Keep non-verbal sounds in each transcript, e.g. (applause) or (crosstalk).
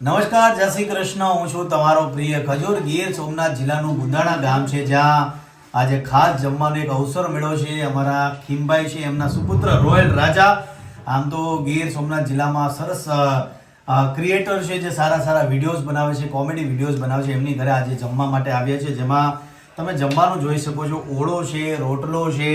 નમસ્કાર, જય શ્રી કૃષ્ણ. હું છું તમારો પ્રિય ખજૂર ગીર, સોમનાથ જિલ્લાનું ગુંદાણા ગામ છે, જ્યાં આજે ખાસ જમવાનો એક અવસર મળ્યો છે. અમારા ખીમભાઈ છે, એમના સુપુત્ર રોયલ રાજા. આમ તો ગીર, સોમનાથ જિલ્લામાં સરસ ક્રિએટર છે, જે સારા સારા વિડીયોઝ બનાવે છે કોમેડી વિડીયોઝ બનાવે છે, એમની ઘરે આજે જમવા માટે આવ્યા છે. જેમાં તમે જમવાનું જોઈ શકો છો. ઓળો છે, રોટલો છે,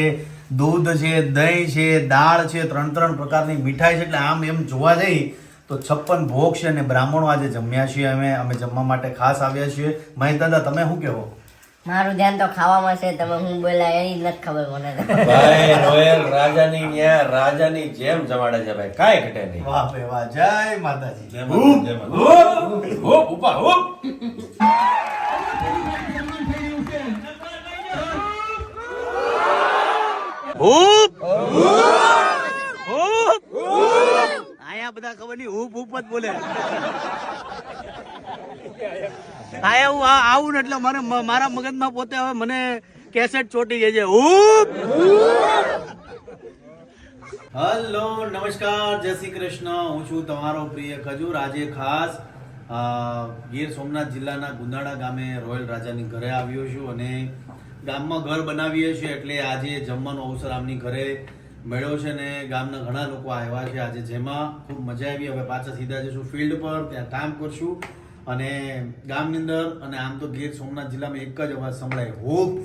દૂધ છે, દહીં છે, દાળ છે, ત્રણ ત્રણ પ્રકારની મીઠાઈ છે. એટલે આમ એમ જોવા જઈ તો છપ્પન ભોગ છે અને બ્રાહ્મણો આજે જમ્યા છીએ અમે. અમે જમવા માટે ખાસ આવ્યા છીએ. મહેશ દાદા તમે શું કહેવો મારું ધ્યાન તો ખાવામાં છે તમે હું બોલાય એની નથી ખબર મને. ભાઈ રોયલ રાજાની ન્યા રાજાની જેમ જમાડે છે ભાઈ કાઈ ઘટે નહીં. વાહ બે વાહ જય માતાજી. જય માતાજી ઉપા, હુપ. આયા બધા ખબર નહીં હૂપ હૂપ જ બોલે. હા એવું આવું એટલે મને મારા મગજમાં પોતે હવે મને કેસેટ ચોટી જાય છે. હૂપ હલો, નમસ્કાર, જય શ્રી કૃષ્ણ. હું છું તમારો પ્રિય ખજૂર. આજે ખાસ ગીર સોમનાથ જિલ્લાના ગુંદાળા ગામે રોયલ રાજાની ઘરે આવ્યો છું અને ગામમાં ઘર બનાવીએ છીએ એટલે આજે જમવાનો અવસર આમની ઘરે મળ્યો છે ને ગામના ઘણા લોકો આવ્યા છે આજે. જેમાં ખૂબ મજા આવી. હવે પાછા સીધા જઈશું ફિલ્ડ પર. ત્યાં કામ કરશું. અને ગામની અંદર અને આમ તો ગીર સોમનાથ જિલ્લામાં એક જ અવાજ સંભળાય હોપ.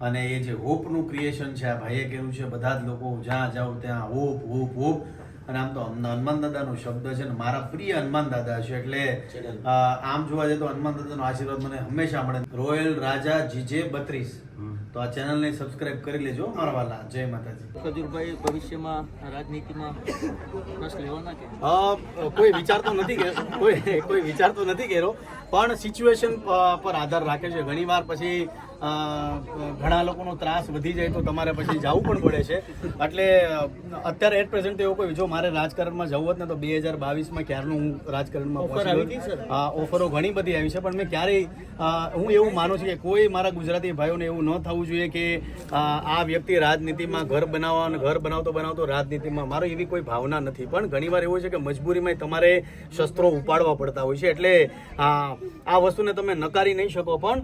અને એ જે હોપનું ક્રિએશન છે આ ભાઈએ કહ્યું છે. બધા જ લોકો જ્યાં જાઓ ત્યાં હોપ હોપ હોપ. અને આમ તો હનુમાન દાદાનો શબ્દ છે ને મારા પ્રિય હનુમાન દાદા છે. એટલે આમ જોવા જઈએ તો હનુમાન દાદાનો આશીર્વાદ મને હંમેશા મળે. રોયલ રાજા જીજે બત્રીસ. તો આ ચેનલને સબસ્ક્રાઇબ કરી લેજો મારા વાલા. જય માતાજી. ખજૂરભાઈ ભવિષ્યમાં રાજનીતિમાં રસ લેવાના કે? કોઈ વિચારતો નથી કે કોઈ કોઈ વિચારતો નથી કર્યો પણ સિચ્યુએશન પર આધાર રાખે છે. ઘણીવાર પછી ઘણા લોકોનો ત્રાસ વધી જાય તો તમારે પછી જવું પણ પડે છે. એટલે અત્યારે એટ પ્રેઝન્ટ એવું કોઈ જો મારે રાજકારણમાં જવું હોત ને તો બે હજાર બાવીસમાં ક્યારનું હું રાજકારણમાં ઓફરો ઘણી બધી આવી છે પણ મેં ક્યારેય હું એવું માનું છું કે કોઈ મારા ગુજરાતી ભાઈઓને એવું ન થવું જોઈએ કે આ વ્યક્તિ રાજનીતિમાં ઘર બનાવવા અને ઘર બનાવતો બનાવતો રાજનીતિમાં. મારો એવી કોઈ ભાવના નથી. પણ ઘણીવાર એવું છે કે મજબૂરીમાં તમારે શસ્ત્રો ઉપાડવા પડતા હોય છે. એટલે આ વસ્તુને તમે નકારી નહીં શકો. પણ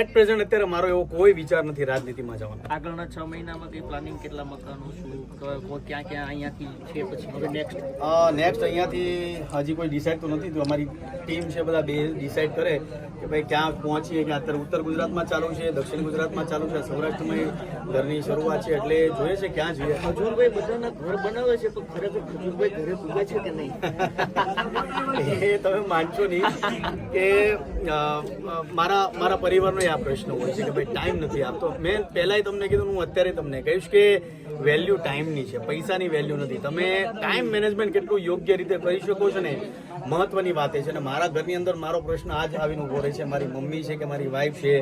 એટ પ્રેઝન્ટ અત્યારે મારો એવો કોઈ વિચાર નથી રાજનીતિમાં જવાનો. આગળના છ મહિનામાં કઈ પ્લાનિંગ કેટલા મકાનો શું ક્યાં ક્યાં અહીંયાથી છે પછી હવે નેક્સ્ટ નેક્સ્ટ અહીંયાથી હજી કોઈ ડિસાઈડ તો નથી. તો અમારી ટીમ છે બધા બે ડિસાઈડ કરે કે ભાઈ ક્યાં પહોંચીએ કે અત્યારે ઉત્તર ગુજરાતમાં ચાલુ છે દક્ષિણ ગુજરાતમાં ચાલુ છે સૌરાષ્ટ્રમાં ઘરની શરૂઆત છે એટલે જોઈએ છે ક્યાં જોઈએ. ખજૂરભાઈ બધાના ઘર બનાવે છે પણ ખરેખર ખજૂરભાઈ ઘરે પૂગે છે કે નહીં? (laughs) એ તમે માનશો નહીં કે મારા મારા પરિવારનો આ પ્રશ્ન હોય છે કે ભાઈ ટાઈમ નથી આપતો. મેં પહેલાંય તમને કીધું હું અત્યારે તમને કહીશ કે વેલ્યુ ટાઈમની છે, પૈસાની વેલ્યુ નથી. તમે ટાઈમ મેનેજમેન્ટ કેટલું યોગ્ય રીતે કરી શકો છો ને, મહત્વની વાત છે અને મારા ઘરની અંદર મારો પ્રશ્ન આજ આવીને ઊભો રહે છે. મારી મમ્મી છે કે મારી વાઈફ છે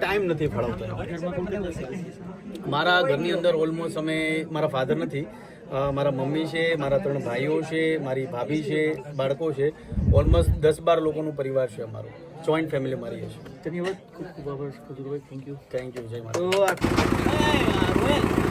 ટાઈમ નથી ફાળવતો. મારા ઘરની અંદર ઓલમોસ્ટ અમે, મારા ફાધર નથી મારા મમ્મી છે, મારા ત્રણ ભાઈઓ છે, મારી ભાભી છે, બાળકો છે. ઓલમોસ્ટ દસ બાર લોકોનું પરિવાર છે અમારું. જોઈન્ટ ફેમિલી મારી છે. ધન્યવાદ. ખૂબ ખૂબ આભાર Khajurbhai. Thank you thank you જય માતા